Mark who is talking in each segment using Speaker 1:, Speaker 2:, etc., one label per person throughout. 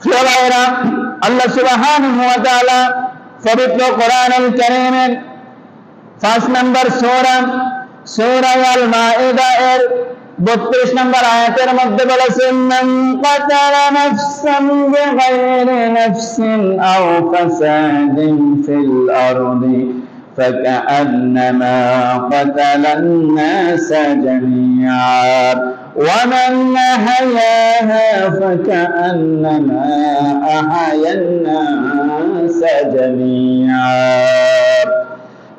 Speaker 1: প্রিয় ভাইরা আল্লাহ সুবহানাহু ওয়া তাআলা পবিত্র কোরআনুল কারীমের পাঁচ নম্বর সূরা সূরা আল মাইদা এর 32 নম্বর আয়াতের মধ্যে বলেছেন, মান কাতালা নাফসান বিগাইরি নাফসিন আও ফাসাদিন ফিল আরদি। فكأنما قتل الناس جميعا ومن أحياها فكأنما أحيا الناس جميعا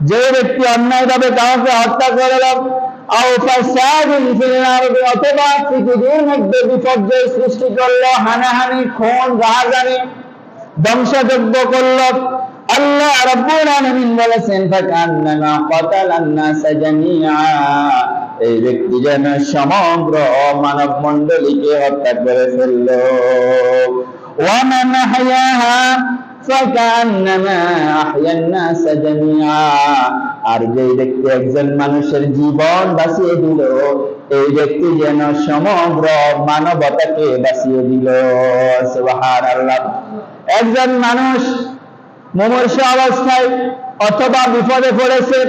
Speaker 1: যে ব্যক্তি অন্যায়ভাবে কাউকে হত্যা করল আও ফাসাদিন ফিল আরদি অথবা পৃথিবীর মধ্যে বিপর্যয় সৃষ্টি করলো হানাহানি খুন রাহাজানি ধ্বংসযজ্ঞ করলো আল্লাহ রাব্বুল আলামিন বলেছেন, ফাকান্নামা এই ব্যক্তি যেন সমগ্র মানব মণ্ডলীকে হত্যা করে ফেলল। ওয়ামান আর যে ব্যক্তি একজন মানুষের জীবন বাঁচিয়ে দিল, এই ব্যক্তি যেন সমগ্র মানবতাকে বাঁচিয়ে দিল। একজন মানুষ মুমূর্ষ অবস্থায় অথবা বিপদে পড়েছে,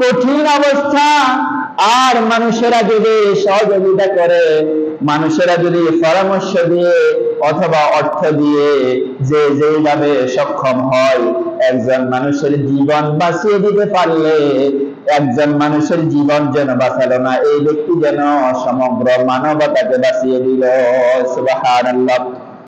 Speaker 1: কঠিন অবস্থা। আর মানুষেরা যদি সহযোগিতা করে, মানুষেরা যদি পরামর্শ দিয়ে অথবা অর্থ দিয়ে যে যেভাবে সক্ষম হয়, একজন মানুষের জীবন বাঁচিয়ে দিতে পারলে, একজন মানুষের জীবন যেন বাঁচালো না, এই ব্যক্তি যেন সমগ্র মানবতাকে বাঁচিয়ে দিল। সুবহানাল্লাহ।